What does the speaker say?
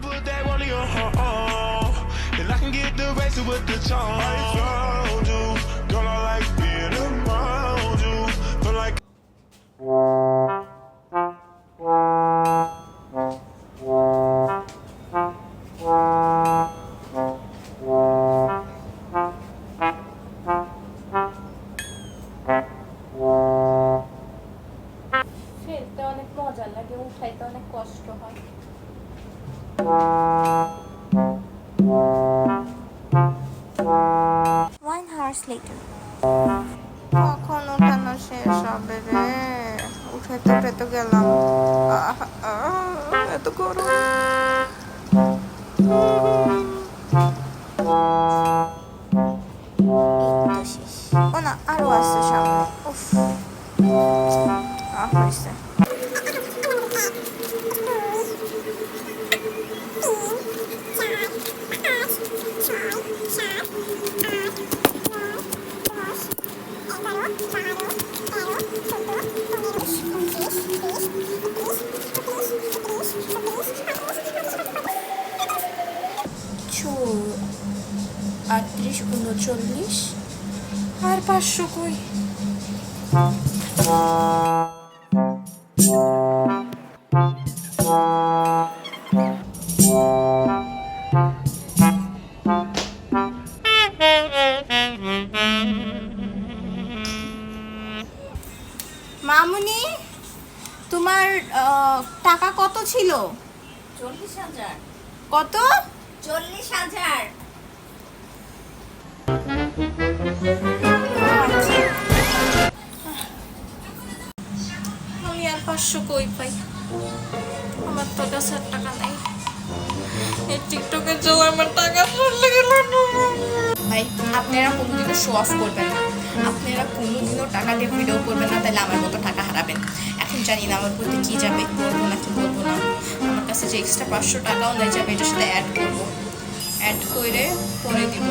put that rolling on her arm. And I can get the racing with the charm. I found you, girl. I like being around you. Feel like ফেলতে অনেক মজা লাগে উঠাইতে অনেক কষ্ট হয় One hours later. কখন উঠানো শেষ হবে রে? উঠাইতে উঠাইতে গেলাম। আহ, আহ, এত গরম। তো। ও না আরও আছে সামনে। উফ। আহ হয়েছে। আটত্রিশ উনচল্লিশ। আর পাঁচশো কই? মামুনি তোমার টাকা কত ছিল? চল্লিশ হাজার। কত? চল্লিশ হাজার। আমি আর পাঁচশো কই পাই? আমার তো কাছে টাকা নাই। এই টিকটকের জন্য আমার টাকা চলে গেল ভাই আপনারা কোনোদিনও শো অফ করবেন না। আপনারা কোনোদিনও টাকা দিয়ে ভিডিও করবেন না, তাহলে আমার মতো টাকা হারাবেন। এখন জানি না আমার বলতে কী যাবে বলব না কি বলব না। আমার কাছে যে এক্সট্রা পাঁচশো টাকাও নেই যাবে এটার সাথে অ্যাড করব। অ্যাড করে পরে দিব।